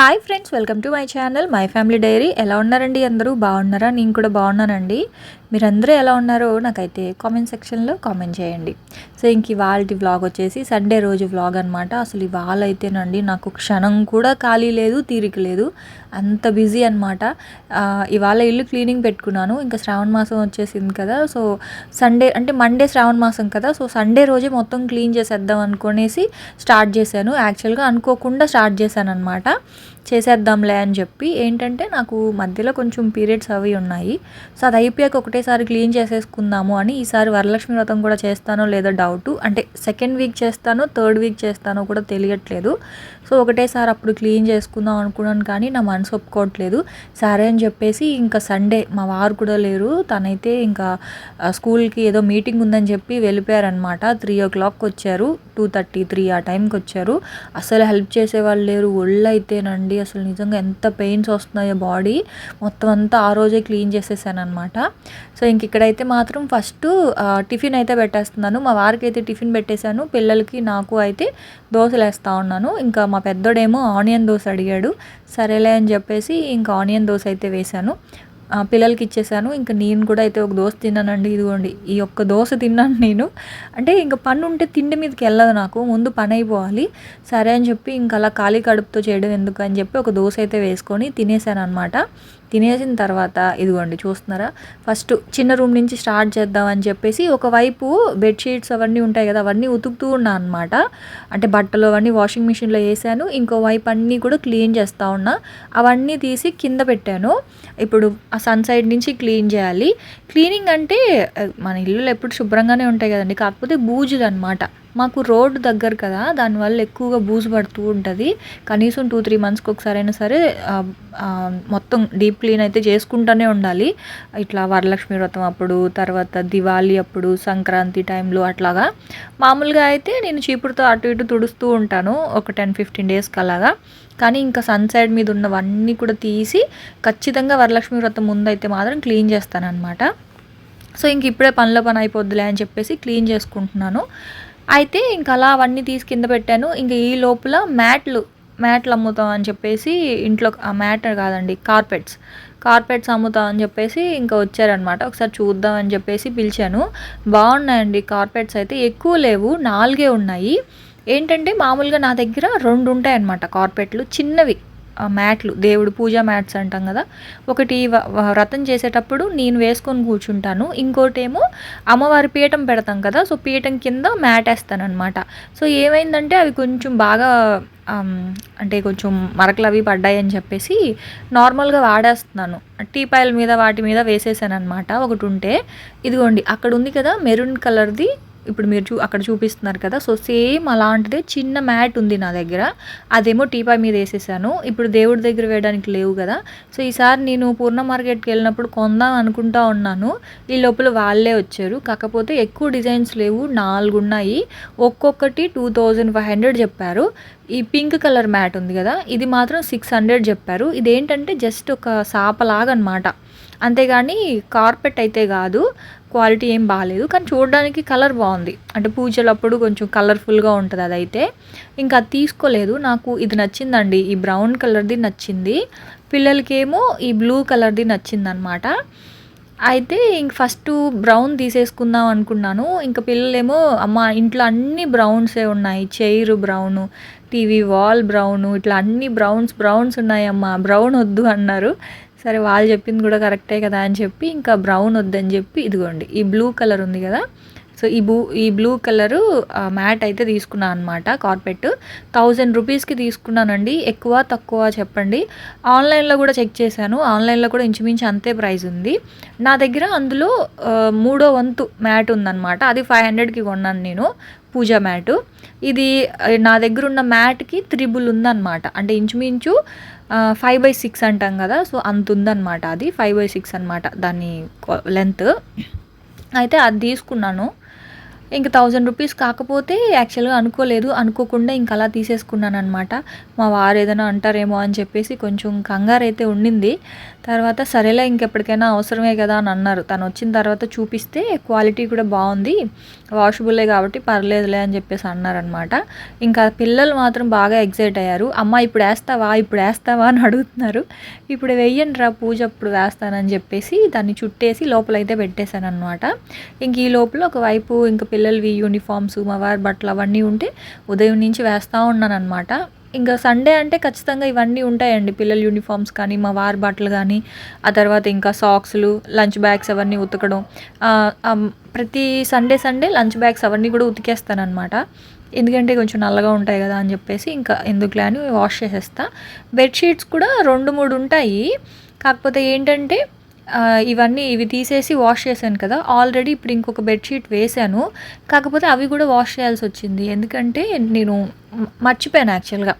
Hi friends welcome to my channel my family diary. ఎలా ఉన్నారండి అందరూ? బాగున్నారా? నేను కూడా బాగున్నానండి. మీరందరూ ఎలా ఉన్నారో నాకైతే కామెంట్ సెక్షన్లో కామెంట్ చేయండి. సో ఇంక ఇవాళ వ్లాగ్ వచ్చేసి సండే రోజు వ్లాగ్ అనమాట అసలు ఇవాళ అయితేనండి నాకు క్షణం కూడా ఖాళీ లేదు తీరిక లేదు. అంత బిజీ అనమాట ఇవాళ ఇల్లు క్లీనింగ్ పెట్టుకున్నాను. ఇంకా శ్రావణ మాసం వచ్చేసింది కదా. సో సండే అంటే మండే శ్రావణ మాసం కదా. సో సండే రోజే మొత్తం క్లీన్ చేసేద్దాం అనుకునేసి స్టార్ట్ చేశాను. యాక్చువల్గా అనుకోకుండా స్టార్ట్ చేశాను అనమాట చేసేద్దాంలే అని చెప్పి ఏంటంటే నాకు మధ్యలో కొంచెం పీరియడ్స్ అవి ఉన్నాయి. సో అది అయిపోయాక ఒకటేసారి క్లీన్ చేసేసుకుందాము అని ఈసారి వరలక్ష్మి వ్రతం కూడా చేస్తానో లేదో డౌట్ అంటే సెకండ్ వీక్ చేస్తానో థర్డ్ వీక్ చేస్తానో కూడా తెలియట్లేదు. సో ఒకటేసారి అప్పుడు క్లీన్ చేసుకుందాం అనుకున్నాను కానీ నా మనసు ఒప్పుకోవట్లేదు. సరే అని చెప్పేసి ఇంకా సండే మా వారు కూడా లేరు. తనైతే ఇంకా స్కూల్కి ఏదో మీటింగ్ ఉందని చెప్పి వెళ్ళిపోయారనమాట త్రీ ఓ క్లాక్కి వచ్చారు. టూ థర్టీ త్రీ ఆ టైంకి వచ్చారు. అసలు హెల్ప్ చేసేవాళ్ళు లేరు. ఒళ్ళు అయితేనండి అసలు నిజంగా ఎంత పెయిన్స్ వస్తున్నాయో బాడీ. మొత్తం అంతా ఆ రోజే క్లీన్ చేసేసాను అనమాట సో ఇంక ఇక్కడైతే మాత్రం ఫస్ట్ టిఫిన్ అయితే పెట్టేస్తున్నాను. మా వారికి అయితే టిఫిన్ పెట్టేశాను. పిల్లలకి నాకు అయితే దోశలు వేస్తూ ఉన్నాను. ఇంకా మా పెద్దోడేమో ఆనియన్ దోశ అడిగాడు. సరేలే అని చెప్పేసి ఇంకా ఆనియన్ దోశ అయితే వేశాను. పిల్లలకి ఇచ్చేసాను. ఇంకా నేను కూడా అయితే ఒక దోశ తిన్నానండి. ఇదిగోండి ఈ ఒక్క దోశ తిన్నాను నేను. అంటే ఇంకా పని ఉంటే తిండి మీదకి వెళ్ళదు నాకు. ముందు పని అయిపోవాలి. సరే అని చెప్పి ఇంకా అలా ఖాళీ కడుపుతో చేయడం ఎందుకు అని చెప్పి ఒక దోశ అయితే వేసుకొని తినేసాను అనమాట తినేసిన తర్వాత ఇదిగోండి చూస్తున్నారా? ఫస్ట్ చిన్న రూమ్ నుంచి స్టార్ట్ చేద్దామని చెప్పేసి ఒకవైపు బెడ్షీట్స్ అవన్నీ ఉంటాయి కదా అవన్నీ ఉతుకుతూ ఉన్నా అనమాట అంటే బట్టలు అవన్నీ వాషింగ్ మిషన్లో వేసాను ఇంకో వైపు అన్నీ కూడా క్లీన్ చేస్తూ ఉన్నా. అవన్నీ తీసి కింద పెట్టాను. ఇప్పుడు ఆ సన్ సైడ్ నుంచి క్లీన్ చేయాలి. క్లీనింగ్ అంటే మన ఇల్లులు ఎప్పుడు శుభ్రంగానే ఉంటాయి కదండి కాకపోతే బూజులు అనమాట మాకు రోడ్డు దగ్గర కదా దానివల్ల ఎక్కువగా బూజు పడుతూ ఉంటుంది. కనీసం టూ త్రీ మంత్స్కి ఒకసారి అయినా సరే మొత్తం డీప్ క్లీన్ అయితే చేసుకుంటూనే ఉండాలి. ఇట్లా వరలక్ష్మి వ్రతం అప్పుడు తర్వాత దివాళీ అప్పుడు సంక్రాంతి టైంలో అట్లాగా. మామూలుగా అయితే నేను చీపురుతో అటు ఇటు తుడుస్తూ ఉంటాను ఒక టెన్ ఫిఫ్టీన్ డేస్కి అలాగా. కానీ ఇంకా సన్ సైడ్ మీద ఉన్నవన్నీ కూడా తీసి ఖచ్చితంగా వరలక్ష్మి వ్రతం ముందు అయితే మాత్రం క్లీన్ చేస్తానన్నమాట. సో ఇంక ఇప్పుడే పనిలో పని అయిపోద్దులే అని చెప్పేసి క్లీన్ చేసుకుంటున్నాను. అయితే ఇంకా అలా అవన్నీ తీసి కింద పెట్టాను. ఇంకా ఈ లోపల మ్యాట్లు మ్యాట్లు అమ్ముతాం అని చెప్పేసి ఇంట్లో మ్యాట్ కాదండి కార్పెట్స్. కార్పెట్స్ అమ్ముతాం అని చెప్పేసి ఇంకా వచ్చారనమాట ఒకసారి చూద్దాం అని చెప్పేసి పిలిచాను. బాగున్నాయండి కార్పెట్స్ అయితే. ఎక్కువ లేవు నాలుగే ఉన్నాయి. ఏంటంటే మామూలుగా నా దగ్గర రెండు ఉంటాయన్నమాట కార్పెట్లు. చిన్నవి. మ్యాట్లు దేవుడు పూజా మ్యాట్స్ అంటాం కదా. ఒకటి వ్రతం చేసేటప్పుడు నేను వేసుకొని కూర్చుంటాను. ఇంకోటేమో అమ్మవారి పీఠం పెడతాం కదా సో పీఠం కింద మ్యాట్ వేస్తాను అనమాట సో ఏమైందంటే అవి కొంచెం బాగా అంటే కొంచెం మరకలు అవి పడ్డాయని చెప్పేసి నార్మల్గా వాడేస్తున్నాను. టీపాయల మీద వాటి మీద వేసేసాను అనమాట ఒకటి ఉంటే ఇదిగోండి అక్కడ ఉంది కదా మెరూన్ కలర్ది ఇప్పుడు మీరు చూ అక్కడ చూపిస్తున్నారు కదా. సో సేమ్ అలాంటిదే చిన్న మ్యాట్ ఉంది నా దగ్గర. అదేమో టీపాయ్ మీద వేసేసాను. ఇప్పుడు దేవుడి దగ్గర వేయడానికి లేవు కదా. సో ఈసారి నేను పూర్ణ మార్కెట్కి వెళ్ళినప్పుడు కొందాం అనుకుంటా ఉన్నాను. ఈ లోపల వాళ్ళే వచ్చారు. కాకపోతే ఎక్కువ డిజైన్స్ లేవు. నాలుగు ఉన్నాయి. ఒక్కొక్కటి టూ థౌజండ్ ఫైవ్ హండ్రెడ్ చెప్పారు. ఈ పింక్ కలర్ మ్యాట్ ఉంది కదా. ఇది మాత్రం సిక్స్ హండ్రెడ్ చెప్పారు. ఇదేంటంటే జస్ట్ ఒక సాపలాగా అనమాట అంతేగాని కార్పెట్ అయితే కాదు. క్వాలిటీ ఏం బాగాలేదు కానీ చూడడానికి కలర్ బాగుంది. అంటే పూజలప్పుడు కొంచెం కలర్ఫుల్గా ఉంటుంది అదైతే. ఇంకా అది తీసుకోలేదు. నాకు ఇది నచ్చిందండి. ఈ బ్రౌన్ కలర్ది నచ్చింది. పిల్లలకేమో ఈ బ్లూ కలర్ది నచ్చిందనమాట అయితే ఇంక ఫస్ట్ బ్రౌన్ తీసేసుకుందాం అనుకున్నాను. ఇంకా పిల్లలేమో అమ్మ ఇంట్లో అన్ని బ్రౌన్సే ఉన్నాయి. Chair brown TV wall brown ఇట్లా అన్ని బ్రౌన్స్ బ్రౌన్స్ ఉన్నాయమ్మా. బ్రౌన్ వద్దు అన్నారు. సరే వాళ్ళు చెప్పింది కూడా కరెక్టే కదా అని చెప్పి ఇంకా బ్రౌన్ వద్దని చెప్పి ఇదిగోండి ఈ బ్లూ కలర్ ఉంది కదా. సో ఈ బ్లూ ఈ బ్లూ కలరు మ్యాట్ అయితే తీసుకున్నాను అనమాట కార్పెట్. థౌజండ్ రూపీస్కి తీసుకున్నానండి ఎక్కువ తక్కువ చెప్పండి. ఆన్లైన్లో కూడా చెక్ చేశాను ఆన్లైన్లో కూడా ఇంచుమించు అంతే ప్రైస్ ఉంది. నా దగ్గర అందులో మూడో వంతు మ్యాట్ ఉందన్నమాట అది ఫైవ్ హండ్రెడ్కి కొన్నాను నేను పూజా మ్యాటు. ఇది నా దగ్గర ఉన్న మ్యాట్కి త్రిబుల్ ఉందన్నమాట అంటే ఇంచుమించు ఫైవ్ బై సిక్స్ అంటాం కదా సో అంత ఉందన్నమాట అది ఫైవ్ బై సిక్స్ అనమాట దాని లెంత్ అయితే అది తీసుకున్నాను. ఇంక థౌజండ్ రూపీస్ కాకపోతే యాక్చువల్గా అనుకోలేదు. అనుకోకుండా ఇంక అలా తీసేసుకున్నాను అనమాట మా వారు ఏదైనా అంటారేమో అని చెప్పేసి కొంచెం కంగారు అయితే ఉండింది. తర్వాత సరేలే ఇంకెప్పటికైనా అవసరమే కదా అని అన్నారు. తను వచ్చిన తర్వాత చూపిస్తే క్వాలిటీ కూడా బాగుంది. వాషబులే కాబట్టి పర్లేదులే అని చెప్పేసి అన్నారనమాట ఇంకా పిల్లలు మాత్రం బాగా ఎగ్జైట్ అయ్యారు. అమ్మ ఇప్పుడు వేస్తావా? ఇప్పుడు వేస్తావా? అని అడుగుతున్నారు. ఇప్పుడు వెయ్యండి రా పూజ అప్పుడు వేస్తానని చెప్పేసి దాన్ని చుట్టేసి లోపలైతే పెట్టేశాను అనమాట ఇంక ఈ లోపల ఒకవైపు ఇంకా పిల్లలవి యూనిఫామ్స్ మవార్ బట్టలు అవన్నీ ఉంటే ఉదయం నుంచి వేస్తూ ఉన్నాను అనమాట ఇంకా సండే అంటే ఖచ్చితంగా ఇవన్నీ ఉంటాయండి. పిల్లల యూనిఫామ్స్ కానీ మా వార్ బట్టలు కానీ ఆ తర్వాత ఇంకా సాక్స్లు లంచ్ బ్యాగ్స్ అవన్నీ ఉతకడం. ప్రతి సండే సండే లంచ్ బ్యాగ్స్ అవన్నీ కూడా ఉతికేస్తాను అనమాట ఎందుకంటే కొంచెం నల్లగా ఉంటాయి కదా అని చెప్పేసి ఇంకా ఎందుకులే అని వాష్ చేసేస్తా. బెడ్షీట్స్ కూడా రెండు మూడు ఉంటాయి. కాకపోతే ఏంటంటే ఇవన్నీ ఇవి తీసేసి వాష్ చేశాను కదా. ఆల్రెడీ ఇప్పుడు ఇంకొక బెడ్షీట్ వేశాను. కాకపోతే అవి కూడా వాష్ చేయాల్సి వచ్చింది. ఎందుకంటే నేను మర్చిపోయాను యాక్చువల్గా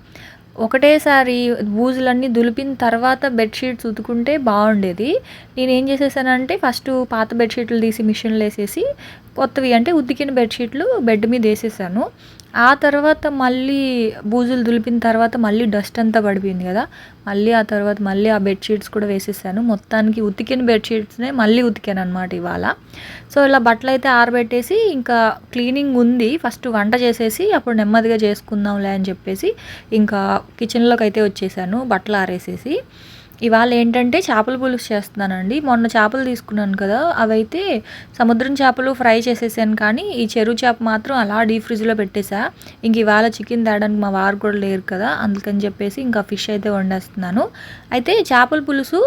ఒకటేసారి బూజులన్నీ దులిపిన తర్వాత బెడ్షీట్స్ ఉతుకుంటే బాగుండేది. నేను ఏం చేసేసానంటే ఫస్ట్ పాత బెడ్షీట్లు తీసి మిషన్లు వేసేసి కొత్తవి అంటే ఉతికిన బెడ్షీట్లు బెడ్ మీద వేసేసాను. ఆ తర్వాత మళ్ళీ బూజులు దులిపిన తర్వాత మళ్ళీ డస్ట్ అంతా పడిపోయింది కదా. మళ్ళీ ఆ తర్వాత మళ్ళీ ఆ బెడ్షీట్స్ కూడా వేసేసాను. మొత్తానికి ఉతికిన బెడ్షీట్స్నే మళ్ళీ ఉతికాను అనమాట ఇవాళ. సో ఇలా బట్టలు అయితే ఆరబెట్టేసి ఇంకా క్లీనింగ్ ఉంది. ఫస్ట్ వంట చేసేసి అప్పుడు నెమ్మదిగా చేసుకుందాంలే అని చెప్పేసి ఇంకా కిచెన్లోకి అయితే వచ్చేసాను బట్టలు ఆరేసేసి. ఇవాళ ఏంటంటే చేపల పులుసు చేస్తున్నానండి. మొన్న చేపలు తీసుకున్నాను కదా అవైతే సముద్రం చేపలు ఫ్రై చేసేసాను కానీ ఈ చెరువు చేప మాత్రం అలా డీప్ ఫ్రిడ్జ్లో పెట్టేసా. ఇంక ఇవాళ చికెన్ తేడానికి మా వారు కూడా లేరు కదా అందుకని చెప్పేసి ఇంకా ఫిష్ అయితే వండేస్తున్నాను. అయితే చేపల పులుసు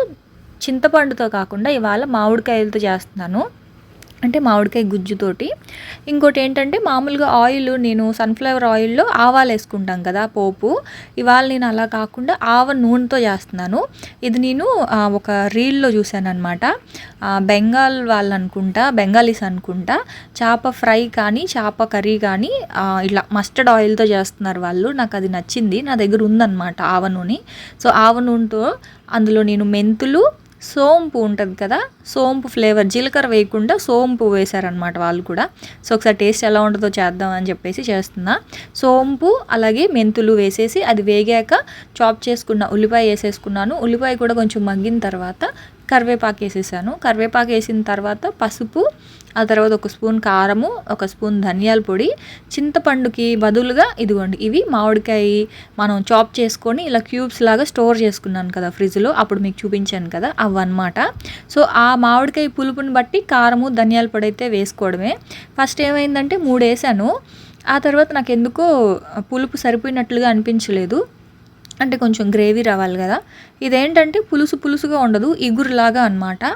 చింతపండుతో కాకుండా ఇవాళ మామిడికాయలతో చేస్తున్నాను. అంటే మామిడికాయ గుజ్జుతోటి. ఇంకోటి ఏంటంటే మామూలుగా ఆయిల్ నేను సన్ఫ్లవర్ ఆయిల్లో ఆవాలు వేసుకుంటాం కదా పోపు. ఇవాళ నేను అలా కాకుండా ఆవ నూనెతో చేస్తున్నాను. ఇది నేను ఒక రీల్లో చూశాను అనమాట బెంగాల్ వాళ్ళు అనుకుంటా బెంగాలీస్ అనుకుంటా చేప ఫ్రై కానీ చేప కర్రీ కానీ ఇట్లా మస్టర్డ్ ఆయిల్తో చేస్తున్నారు వాళ్ళు. నాకు అది నచ్చింది. నా దగ్గర ఉందన్నమాట ఆవ నూనె. సో ఆవ నూనెతో అందులో నేను మెంతులు సోంపు ఉంటుంది కదా సోంపు ఫ్లేవర్ జీలకర్ర వేయకుండా సోంపు వేశారనమాట వాళ్ళు కూడా. సో ఒకసారి టేస్ట్ ఎలా ఉంటుందో చేద్దాం అని చెప్పేసి చేస్తున్నా. సోంపు అలాగే మెంతులు వేసేసి అది వేగాక చాప్ చేసుకున్న ఉల్లిపాయ వేసేసుకున్నాను. ఉల్లిపాయ కూడా కొంచెం మగ్గిన తర్వాత కరివేపాకు వేసేసాను. కరివేపాకు వేసిన తర్వాత పసుపు ఆ తర్వాత ఒక స్పూన్ కారము ఒక స్పూన్ ధనియాల పొడి. చింతపండుకి బదులుగా ఇదిగోండి ఇవి మామిడికాయ మనం చాప్ చేసుకొని ఇలా క్యూబ్స్ లాగా స్టోర్ చేసుకున్నాను కదా ఫ్రిడ్జ్లో. అప్పుడు మీకు చూపించాను కదా అవన్నమాట. సో ఆ మామిడికాయ పులుపుని బట్టి కారము ధనియాల పొడి అయితే వేసుకోవడమే. ఫస్ట్ ఏమైందంటే మూడు వేసాను. ఆ తర్వాత నాకు ఎందుకో పులుపు సరిపోయినట్లుగా అనిపించలేదు. అంటే కొంచెం గ్రేవీ రావాలి కదా. ఇదేంటంటే పులుసు పులుసుగా ఉండదు ఇగురులాగా అనమాట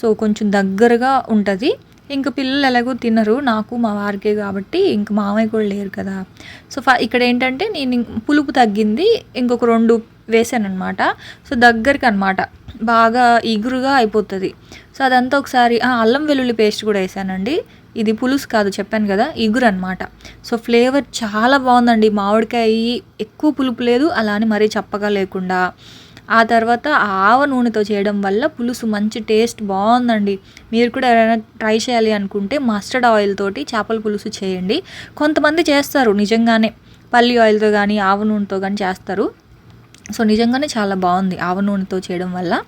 సో కొంచెం దగ్గరగా ఉంటుంది. ఇంక పిల్లలు ఎలాగో తినరు నాకు మా వారికే కాబట్టి ఇంక మామయ్య కూడా లేరు కదా. సో ఫ ఇక్కడ ఏంటంటే నేను ఇం- పులుపు తగ్గింది ఇంకొక రెండు వేసాను అనమాట సో దగ్గరికి అనమాట బాగా ఇగురుగా అయిపోతుంది. సో అదంతా ఒకసారి అల్లం వెల్లుల్లి పేస్ట్ కూడా వేసానండి. ఇది పులుసు కాదు చెప్పాను కదా ఇగురు అనమాట సో ఫ్లేవర్ చాలా బాగుందండి. మామిడికాయ ఎక్కువ పులుపు లేదు అలా అని మరీ చప్పగా లేకుండా. ఆ తర్వాత ఆ ఆవ నూనెతో చేయడం వల్ల పులుసు మంచి టేస్ట్ బాగుందండి. మీరు కూడా ఎవరైనా ట్రై చేయాలి అనుకుంటే మస్టర్డ్ ఆయిల్ తోటి చేపల పులుసు చేయండి. కొంతమంది చేస్తారు నిజంగానే. పల్లి ఆయిల్తో కానీ ఆవ నూనెతో కానీ చేస్తారు. సో నిజంగానే చాలా బాగుంది ఆవ నూనెతో చేయడం వల్ల.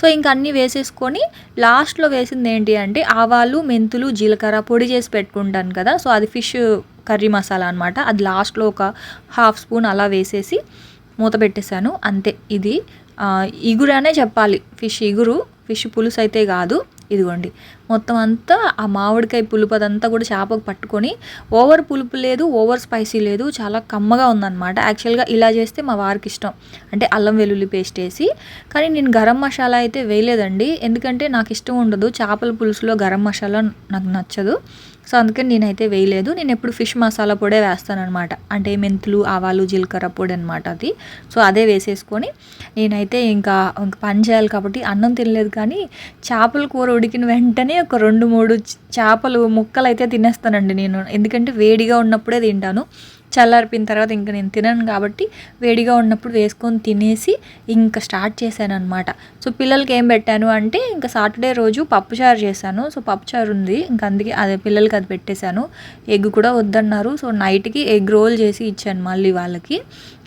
సో ఇంకా అన్నీ వేసేసుకొని లాస్ట్లో వేసింది ఏంటి అంటే ఆవాలు మెంతులు జీలకర్ర పొడి చేసి పెట్టుకుంటాను కదా. సో అది ఫిష్ కర్రీ మసాలా అనమాట అది లాస్ట్లో ఒక హాఫ్ స్పూన్ అలా వేసేసి మూత పెట్టేశాను. అంతే ఇది. ఇగురు అనే చెప్పాలి. ఫిష్ ఇగురు ఫిష్ పులుసు అయితే కాదు. ఇదిగోండి. మొత్తం అంతా ఆ మామిడికాయ పులుపు అదంతా కూడా చేపకు పట్టుకొని ఓవర్ పులుపు లేదు ఓవర్ స్పైసీ లేదు చాలా కమ్మగా ఉందన్నమాట. యాక్చువల్గా ఇలా చేస్తే మా వారికి ఇష్టం. అంటే అల్లం వెల్లుల్లి పేస్ట్ వేసి కానీ నేను గరం మసాలా అయితే వేయలేదండి. ఎందుకంటే నాకు ఇష్టం ఉండదు. చేపల పులుసులో గరం మసాలా నాకు నచ్చదు. సో అందుకని నేనైతే వేయలేదు. నేను ఎప్పుడు ఫిష్ మసాలా పొడే వేస్తానమాట అంటే మెంతులు ఆవాలు జీలకర్ర పొడి అనమాట అది. సో అదే వేసేసుకొని నేనైతే ఇంకా ఇంకా పని చేయాలి కాబట్టి అన్నం తినలేదు కానీ చేపల కూర ఉడికిన వెంటనే ఒక రెండు మూడు చేపలు ముక్కలు అయితే తినేస్తానండి నేను. ఎందుకంటే వేడిగా ఉన్నప్పుడే తింటాను. చల్లారిపోయిన తర్వాత ఇంకా నేను తినను కాబట్టి వేడిగా ఉన్నప్పుడు వేసుకొని తినేసి ఇంకా స్టార్ట్ చేశాను అనమాట సో పిల్లలకి ఏం పెట్టాను అంటే ఇంకా సాటర్డే రోజు పప్పుచారు చేశాను. సో పప్పుచారు ఉంది. ఇంకా అందుకే అదే పిల్లలకి అది పెట్టేశాను. ఎగ్ కూడా వద్దన్నారు. సో నైట్కి ఎగ్ రోల్ చేసి ఇచ్చాను మళ్ళీ వాళ్ళకి.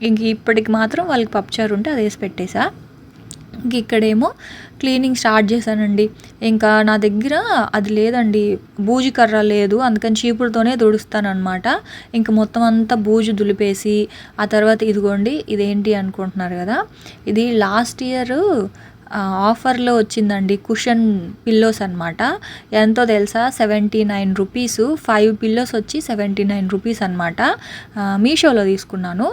ఇంక ఇప్పటికి మాత్రం వాళ్ళకి పప్పుచారు ఉంటే అది వేసి పెట్టేశా. ఇక్కడేమో క్లీనింగ్ స్టార్ట్ చేశానండి. ఇంకా నా దగ్గర అది లేదండి. బూజు కర్ర లేదు. అందుకని చీపుడుతోనే తుడుస్తాను అనమాట ఇంకా మొత్తం అంతా బూజు దులిపేసి ఆ తర్వాత ఇదిగోండి ఇదేంటి అనుకుంటున్నారు కదా? ఇది లాస్ట్ ఇయర్ ఆఫర్లో వచ్చిందండి. కుషన్ పిల్లోస్ అనమాట ఎంతో తెలుసా? Seventy nine rupees. Five pillows వచ్చి సెవెంటీ నైన్ రూపీస్ అనమాట మీషోలో తీసుకున్నాను.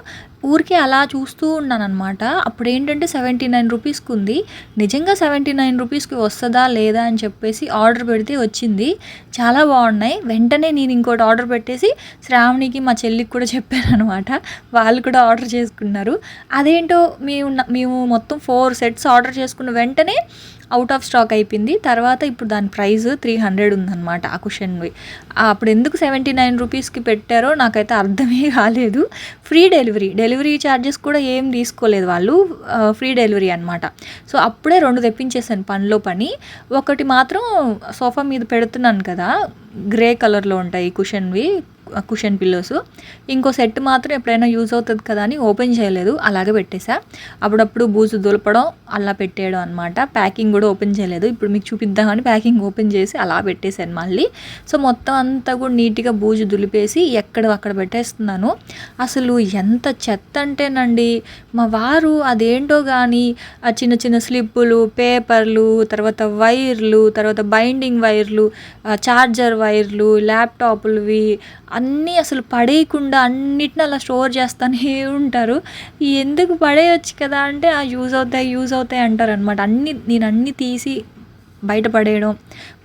ఊరికే అలా చూస్తూ ఉన్నాను అనమాట అప్పుడు ఏంటంటే సెవెంటీ నైన్ రూపీస్కి ఉంది నిజంగా సెవెంటీ నైన్ రూపీస్కి వస్తుందా లేదా అని చెప్పేసి ఆర్డర్ పెడితే వచ్చింది. చాలా బాగున్నాయి. వెంటనే నేను ఇంకోటి ఆర్డర్ పెట్టేసి శ్రావణికి మా చెల్లికి కూడా చెప్పాను అనమాట వాళ్ళు కూడా ఆర్డర్ చేసుకున్నారు. అదేంటో మేము మేము మొత్తం ఫోర్ సెట్స్ ఆర్డర్ చేసుకున్న వెంటనే అవుట్ ఆఫ్ స్టాక్ అయిపోయింది. తర్వాత ఇప్పుడు దాని ప్రైస్ త్రీ హండ్రెడ్ ఉందన్నమాట ఆ కుషన్వి అప్పుడు ఎందుకు సెవెంటీ నైన్ రూపీస్కి పెట్టారో నాకైతే అర్థమే కాలేదు. ఫ్రీ డెలివరీ డెలివరీ ఛార్జెస్ కూడా ఏం తీసుకోలేదు వాళ్ళు. ఫ్రీ డెలివరీ అనమాట సో అప్పుడే రెండు తెప్పించేసాను పనిలో పని. ఒకటి మాత్రం సోఫా మీద పెడుతున్నాను కదా గ్రే కలర్లో ఉంటాయి కుషన్వి కుషన్ పిల్లోస్ ఇంకో సెట్ మాత్రం ఎప్పుడైనా యూజ్ అవుతుంది కదా అని ఓపెన్ చేయలేదు. అలాగే పెట్టేశా. అప్పుడప్పుడు బూజు దులపడం అలా పెట్టేయడం అనమాట ప్యాకింగ్ కూడా ఓపెన్ చేయలేదు. ఇప్పుడు మీకు చూపిద్దామని ప్యాకింగ్ ఓపెన్ చేసి అలా పెట్టేశాను మళ్ళీ. సో మొత్తం అంతా కూడా నీట్గా బూజు దులిపేసి ఎక్కడ అక్కడ పెట్టేస్తున్నాను. అసలు ఎంత చెత్త అంటేనండి మా వారు అదేంటో కానీ ఆ చిన్న చిన్న స్లిప్పులు పేపర్లు తర్వాత వైర్లు తర్వాత బైండింగ్ వైర్లు చార్జర్ వైర్లు ల్యాప్టాప్లువి అన్నీ అసలు పడేయకుండా అన్నిటిని అలా స్టోర్ చేస్తూనే ఉంటారు. ఎందుకు పడేయచ్చు కదా అంటే ఆ యూజ్ అవుతాయి యూజ్ అవుతాయి అంటారు అనమాట అన్నీ నేను అన్నీ తీసి బయట పడేయడం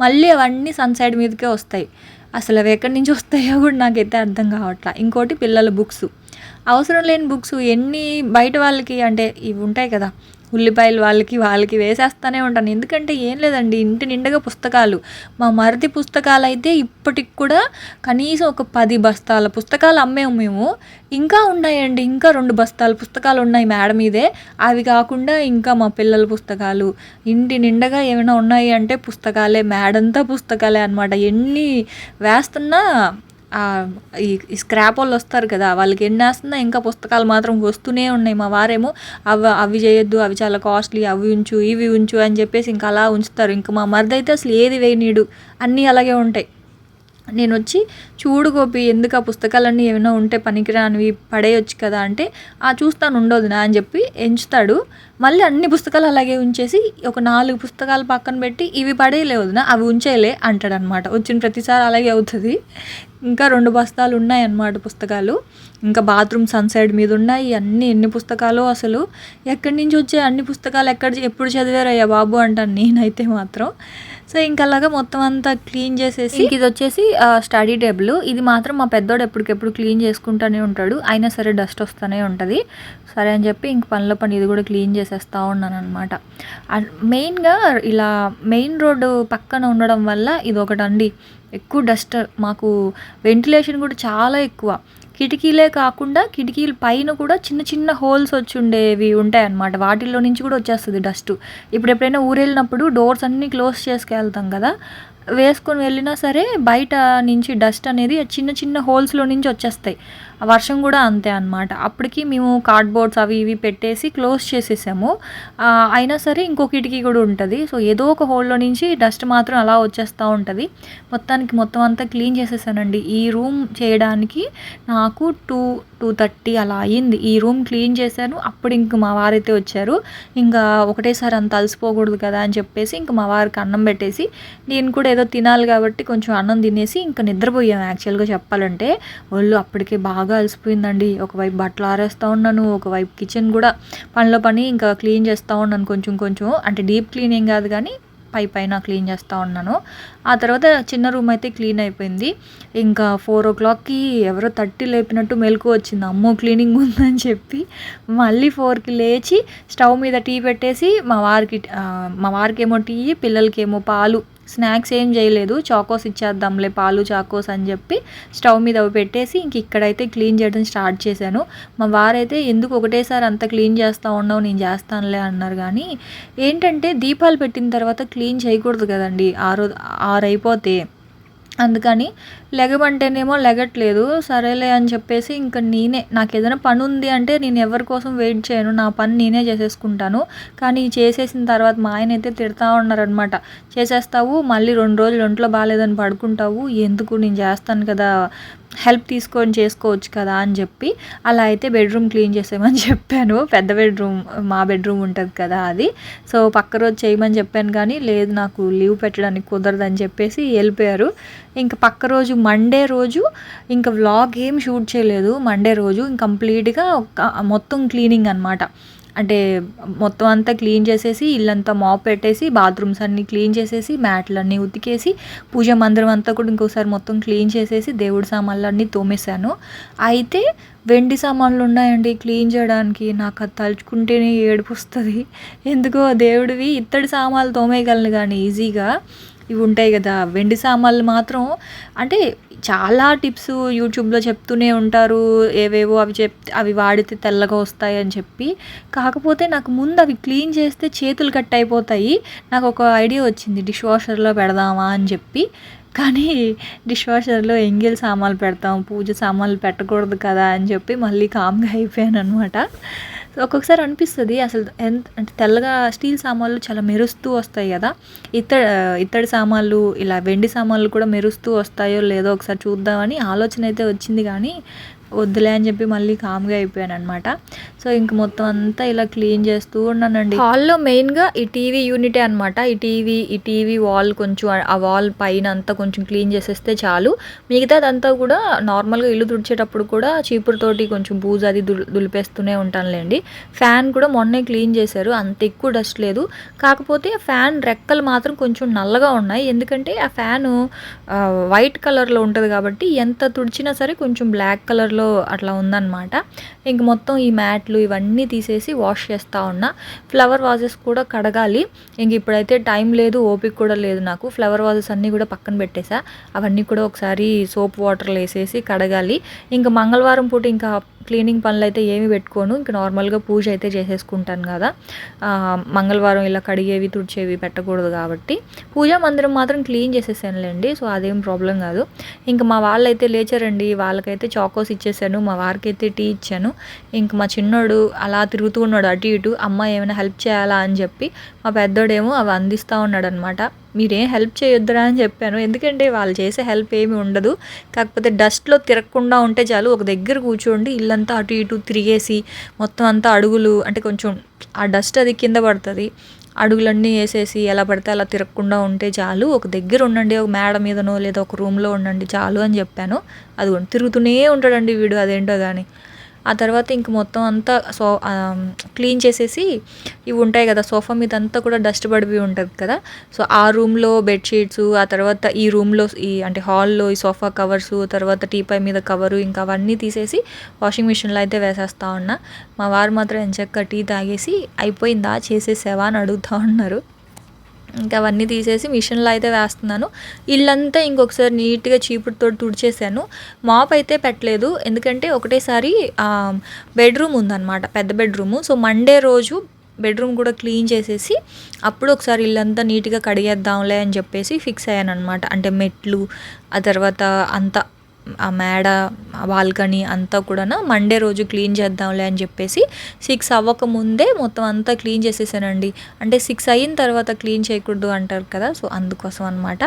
మళ్ళీ అవన్నీ సన్సైడ్ మీదకే వస్తాయి. అసలు అవి ఎక్కడి నుంచి వస్తాయో కూడా నాకైతే అర్థం కావట్లా. ఇంకోటి పిల్లల బుక్స్. అవసరం లేని బుక్స్ ఎన్ని బయట వాళ్ళకి అంటే ఇవి ఉంటాయి కదా ఉల్లిపాయలు వాళ్ళకి వాళ్ళకి వేసేస్తూనే ఉంటాను. ఎందుకంటే ఏం లేదండి ఇంటి నిండగా పుస్తకాలు. మా మరిది పుస్తకాలు అయితే ఇప్పటికి కూడా కనీసం ఒక పది బస్తాల పుస్తకాలు అమ్మేము మేము. ఇంకా ఉన్నాయండి ఇంకా రెండు బస్తాల పుస్తకాలు ఉన్నాయి మేడం మీదే అవి కాకుండా ఇంకా మా పిల్లల పుస్తకాలు. ఇంటి నిండగా ఏమైనా ఉన్నాయి అంటే పుస్తకాలే మేడంతా పుస్తకాలే అనమాట ఎన్ని వేస్తున్నా ఈ స్క్రాప్ వాళ్ళు వస్తారు కదా వాళ్ళకి ఎన్ని వేస్తున్నా ఇంకా పుస్తకాలు మాత్రం వస్తూనే ఉన్నాయి. మా వారేమో అవి అవి చేయొద్దు అవి చాలా కాస్ట్లీ అవి ఉంచు ఇవి ఉంచు అని చెప్పేసి ఇంకా అలా ఉంచుతారు. ఇంకా మా మరిది అయితే అసలు ఏది వేయనీడు. అన్నీ అలాగే ఉంటాయి. నేను వచ్చి చూడు గోపి ఎందుకు ఆ పుస్తకాలన్నీ ఏమైనా ఉంటే పనికిరానివి పడేయొచ్చు కదా అంటే ఆ చూస్తాను ఉండదు నా అని చెప్పి ఎంచుతాడు. మళ్ళీ అన్ని పుస్తకాలు అలాగే ఉంచేసి ఒక నాలుగు పుస్తకాలు పక్కన పెట్టి ఇవి పడేయలేవునా అవి ఉంచేయలే అంటాడనమాట. వచ్చిన ప్రతిసారి అలాగే అవుతుంది. ఇంకా రెండు బస్తాలు ఉన్నాయన్నమాట పుస్తకాలు. ఇంకా బాత్రూమ్ సన్సైడ్ మీద ఉన్నాయి. అన్ని ఎన్ని పుస్తకాలు అసలు ఎక్కడి నుంచి వచ్చే అన్ని పుస్తకాలు ఎక్కడ ఎప్పుడు చదివారయ్యా బాబు అంటాను నేనైతే మాత్రం. సో ఇంకా అలాగా మొత్తం అంతా క్లీన్ చేసేసి ఇది వచ్చేసి స్టడీ టేబుల్. ఇది మాత్రం మా పెద్దోడు ఎప్పటికెప్పుడు క్లీన్ చేసుకుంటూనే ఉంటాడు. అయినా సరే డస్ట్ వస్తూనే ఉంటుంది. సరే అని చెప్పి ఇంక పనిలో పని ఇది కూడా క్లీన్ చేసేస్తూ ఉన్నాను అనమాట మెయిన్గా ఇలా మెయిన్ రోడ్డు పక్కన ఉండడం వల్ల ఇది ఒకటండి ఎక్కువ డస్ట్ మాకు వెంటిలేషన్ కూడా చాలా ఎక్కువ. కిటికీలే కాకుండా కిటికీల పైన కూడా చిన్న చిన్న హోల్స్ వచ్చి ఉండేవి ఉంటాయన్నమాట. వాటిల్లో నుంచి కూడా వచ్చేస్తుంది డస్ట్. ఇప్పుడు ఎప్పుడైనా ఊరెళ్ళినప్పుడు డోర్స్ అన్నీ క్లోజ్ చేసుకెళ్తాం కదా వేసుకొని వెళ్ళినా సరే బయట నుంచి డస్ట్ అనేది చిన్న చిన్న హోల్స్లో నుంచి వచ్చేస్తాయి. వర్షం కూడా అంతే అనమాట అప్పటికి మేము కార్డ్బోర్డ్స్ అవి ఇవి పెట్టేసి క్లోజ్ చేసేసాము. అయినా సరే ఇంకో కిటికీ కూడా ఉంటుంది. సో ఏదో ఒక హోల్లో నుంచి డస్ట్ మాత్రం అలా వచ్చేస్తూ ఉంటుంది. మొత్తానికి మొత్తం అంతా క్లీన్ చేసేసానండి. ఈ రూమ్ చేయడానికి నాకు టూ టూ థర్టీ అలా అయ్యింది. ఈ రూమ్ క్లీన్ చేశాను. అప్పుడు ఇంక మా వారైతే వచ్చారు. ఇంకా ఒకటేసారి అంత అలసిపోకూడదు కదా అని చెప్పేసి ఇంక మా వారికి అన్నం పెట్టేసి నేను కూడా ఏదో తినాలి కాబట్టి కొంచెం అన్నం తినేసి ఇంకా నిద్రపోయాను యాక్చువల్గా చెప్పాలంటే. వాళ్ళు అప్పటికే బాగా అలసిపోయిందండి. ఒకవైపు బట్టలు ఆరేస్తూ ఉన్నాను ఒకవైపు కిచెన్ కూడా పనిలో పని ఇంకా క్లీన్ చేస్తూ ఉన్నాను కొంచెం కొంచెం. అంటే డీప్ క్లీనింగ్ కాదు కానీ పై పైన క్లీన్ చేస్తూ ఉన్నాను. ఆ తర్వాత చిన్న రూమ్ అయితే క్లీన్ అయిపోయింది. ఇంకా ఫోర్ ఓ క్లాక్కి ఎవరో తట్టి లేపినట్టు మెలకు వచ్చింది. అమ్మో క్లీనింగ్ ఉందని చెప్పి మళ్ళీ ఫోర్కి లేచి స్టవ్ మీద టీ పెట్టేసి మా వారికి మా వారికి ఏమో టీ పిల్లలకి ఏమో పాలు స్నాక్స్ ఏం చేయలేదు. చాకోస్ ఇచ్చేద్దాంలే పాలు చాకోస్ అని చెప్పి స్టవ్ మీద అవి పెట్టేసి ఇంక ఇక్కడైతే క్లీన్ చేయడం స్టార్ట్ చేశాను. మా వారైతే ఎందుకు ఒకటేసారి అంత క్లీన్ చేస్తూ ఉండవు నేను చేస్తానులే అన్నారు. కానీ ఏంటంటే దీపాలు పెట్టిన తర్వాత క్లీన్ చేయకూడదు కదండి. ఆరు ఆరు అయిపోతే. అందుకని లెగమంటేనేమో లెగట్లేదు. సరేలే అని చెప్పేసి ఇంకా నేనే నాకు ఏదైనా పని ఉంది అంటే నేను ఎవరి కోసం వెయిట్ చేయను. నా పని నేనే చేసేసుకుంటాను. కానీ చేసేసిన తర్వాత మా ఆయన అయితే తిడతా ఉన్నారనమాట చేసేస్తావు మళ్ళీ రెండు రోజులు ఒంట్లో బాగాలేదని పడుకుంటావు. ఎందుకు? నేను చేస్తాను కదా. హెల్ప్ తీసుకొని చేసుకోవచ్చు కదా అని చెప్పి అలా అయితే బెడ్రూమ్ క్లీన్ చేసేయమని చెప్పాను. పెద్ద బెడ్రూమ్ మా బెడ్రూమ్ ఉంటుంది కదా అది. సో పక్క రోజు చేయమని చెప్పాను కానీ లేదు నాకు లీవ్ పెట్టడానికి కుదరదని చెప్పేసి వెళ్ళిపోయారు. ఇంకా పక్క రోజు మండే రోజు ఇంకా వ్లాగ్ ఏం షూట్ చేయలేదు. మండే రోజు ఇంక కంప్లీట్గా మొత్తం క్లీనింగ్ అనమాట అంటే మొత్తం అంతా క్లీన్ చేసేసి ఇల్లంతా మాప్ పెట్టేసి బాత్రూమ్స్ అన్నీ క్లీన్ చేసేసి మ్యాట్లన్నీ ఉతికేసి పూజ మందిరం అంతా కూడా ఇంకోసారి మొత్తం క్లీన్ చేసేసి దేవుడి సామాన్లు అన్నీ తోమేశాను. అయితే వెండి సామాన్లు ఉన్నాయండి క్లీన్ చేయడానికి. నాకు అది తలుచుకుంటేనే ఏడుపు వస్తుంది. ఎందుకో దేవుడివి ఇత్తడి సామాన్లు తోమేయగలను కానీ ఈజీగా ఇవి ఉంటాయి కదా. వెండి సామాన్లు మాత్రం అంటే చాలా టిప్స్ యూట్యూబ్లో చెప్తూనే ఉంటారు. ఏవేవో అవి చెప్ అవి వాడితే తెల్లగా వస్తాయి అని చెప్పి. కాకపోతే నాకు ముందు అవి క్లీన్ చేస్తే చేతులు కట్ అయిపోతాయి. నాకు ఒక ఐడియా వచ్చింది. డిష్ వాషర్లో పెడదామా అని చెప్పి. కానీ డిష్ వాషర్లో ఎంగిల్ సామాన్లు పెడతాం. పూజ సామాన్లు పెట్టకూడదు కదా అని చెప్పి మళ్ళీ కామ్గా అయిపోయాను అనమాట ఒక్కొక్కసారి అనిపిస్తుంది అసలు ఎంత అంటే తెల్లగా స్టీల్ సామాన్లు చాలా మెరుస్తూ వస్తాయి కదా. ఇత్తడి ఇత్తడి సామాన్లు ఇలా వెండి సామాన్లు కూడా మెరుస్తూ వస్తాయో లేదో ఒకసారి చూద్దామని ఆలోచన అయితే వచ్చింది కానీ వద్దులే అని చెప్పి మళ్ళీ కామ్గా అయిపోయాను అనమాట సో ఇంక మొత్తం అంతా ఇలా క్లీన్ చేస్తూ ఉన్నానండి. హాల్లో మెయిన్గా ఈ టీవీ యూనిటే అనమాట ఈ టీవీ ఈ టీవీ వాల్ కొంచెం ఆ వాల్ పైన అంతా కొంచెం క్లీన్ చేసేస్తే చాలు. మిగతాదంతా కూడా నార్మల్గా ఇల్లు తుడిచేటప్పుడు కూడా చీపురుతోటి కొంచెం బూజు అది దులిపేస్తూనే ఉంటానులేండి. ఫ్యాన్ కూడా మొన్నే క్లీన్ చేశారు. అంత ఎక్కువ డస్ట్ లేదు. కాకపోతే ఫ్యాన్ రెక్కలు మాత్రం కొంచెం నల్లగా ఉన్నాయి. ఎందుకంటే ఆ ఫ్యాను వైట్ కలర్లో ఉంటుంది కాబట్టి ఎంత తుడిచినా సరే కొంచెం బ్లాక్ కలర్లో కలర్లో అట్లా ఉందన్నమాట. ఇంక మొత్తం ఈ మ్యాట్లు ఇవన్నీ తీసేసి వాష్ చేస్తూ ఉన్నా. ఫ్లవర్ వాజెస్ కూడా కడగాలి. ఇంక ఇప్పుడైతే టైం లేదు ఓపిక కూడా లేదు నాకు. ఫ్లవర్ వాజెస్ అన్నీ కూడా పక్కన పెట్టేశా అవన్నీ కూడా ఒకసారి సోప్ వాటర్లో వేసేసి కడగాలి. ఇంకా మంగళవారం పూట ఇంకా క్లీనింగ్ పనులు అయితే ఏమి పెట్టుకోను. ఇంకా నార్మల్గా పూజ అయితే చేసేసుకుంటాను కదా. మంగళవారం ఇలా కడిగేవి తుడిచేవి పెట్టకూడదు కాబట్టి. పూజా మందిరం మాత్రం క్లీన్ చేసేసానులేండి సో అదేం ప్రాబ్లం కాదు. ఇంకా మా వాళ్ళైతే లేచారండి వాళ్ళకైతే చాకోస్ ఇచ్చేసాను మా వారికి అయితే టీ ఇచ్చాను. ఇంక మా చిన్నోడు అలా తిరుగుతూ ఉన్నాడు అటు ఇటు అమ్మ ఏమైనా హెల్ప్ చేయాలా? అని చెప్పి మా పెద్దోడేమో అవి అందిస్తూ ఉన్నాడు అనమాట మీరేం హెల్ప్ చేయొద్దురా అని చెప్పాను. ఎందుకంటే వాళ్ళు చేసే హెల్ప్ ఏమి ఉండదు. కాకపోతే డస్ట్లో తిరగకుండా ఉంటే చాలు ఒక దగ్గర కూర్చోండి ఇల్లంతా అటు ఇటు తిరిగేసి మొత్తం అంతా అడుగులు అంటే కొంచెం ఆ డస్ట్ అది కింద పడుతుంది. అడుగులన్నీ వేసేసి ఎలా పడితే అలా తిరగకుండా ఉంటే చాలు ఒక దగ్గర ఉండండి ఒక మేడ మీదనో లేదా ఒక రూమ్లో ఉండండి చాలు అని చెప్పాను. అది తిరుగుతూనే ఉంటాడండి వీడు అదేంటో కానీ ఆ తర్వాత ఇంక మొత్తం అంతా సో క్లీన్ చేసేసి ఇవి ఉంటాయి కదా సోఫా మీద అంతా కూడా డస్ట్ పడిపోయి ఉంటుంది కదా. సో ఆ రూమ్లో బెడ్షీట్స్ ఆ తర్వాత ఈ రూమ్లో ఈ అంటే హాల్లో ఈ సోఫా కవర్స్ తర్వాత టీపై మీద కవరు ఇంకా అవన్నీ తీసేసి వాషింగ్ మిషన్లో అయితే వేసేస్తా ఉన్నా. మా వారు మాత్రం ఎంచక్క టీ తాగేసి అయిపోయిందా చేసేసావా అని అడుగుతా ఉన్నారు. ఇంకా అవన్నీ తీసేసి మిషన్లో అయితే వేస్తున్నాను. ఇల్లంతా ఇంకొకసారి నీట్గా చీపుడుతో తుడిచేసాను. మాప్ అయితే పెట్టలేదు. ఎందుకంటే ఒకటేసారి బెడ్రూమ్ ఉందన్నమాట పెద్ద బెడ్రూము. సో మండే రోజు బెడ్రూమ్ కూడా క్లీన్ చేసేసి అప్పుడు ఒకసారి ఇల్లంతా నీట్గా కడిగేద్దాంలే అని చెప్పేసి ఫిక్స్ అయ్యాను అనమాట అంటే మెట్లు ఆ తర్వాత అంతా ఆ మేడ బాల్కనీ అంతా కూడా మండే రోజు క్లీన్ చేద్దాంలే అని చెప్పేసి సిక్స్ అవ్వక ముందే మొత్తం అంతా క్లీన్ చేసేసానండి. అంటే సిక్స్ అయిన తర్వాత క్లీన్ చేయకూడదు అంటారు కదా సో అందుకోసం అనమాట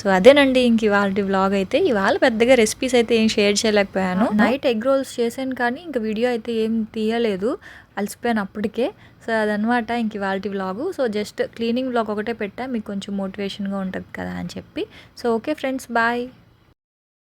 సో అదేనండి ఇంక ఇవాళ వ్లాగ్ అయితే. ఇవాళ పెద్దగా రెసిపీస్ అయితే ఏం షేర్ చేయలేకపోయాను. నైట్ ఎగ్ రోల్స్ చేశాను కానీ ఇంకా వీడియో అయితే ఏం తీయలేదు. అలసిపోయాను అప్పటికే. సో అదనమాట ఇంక ఇవాళ vlog so just cleaning vlog ఒకటే పెట్టా మీకు కొంచెం మోటివేషన్గా ఉంటుంది కదా అని చెప్పి. So okay friends bye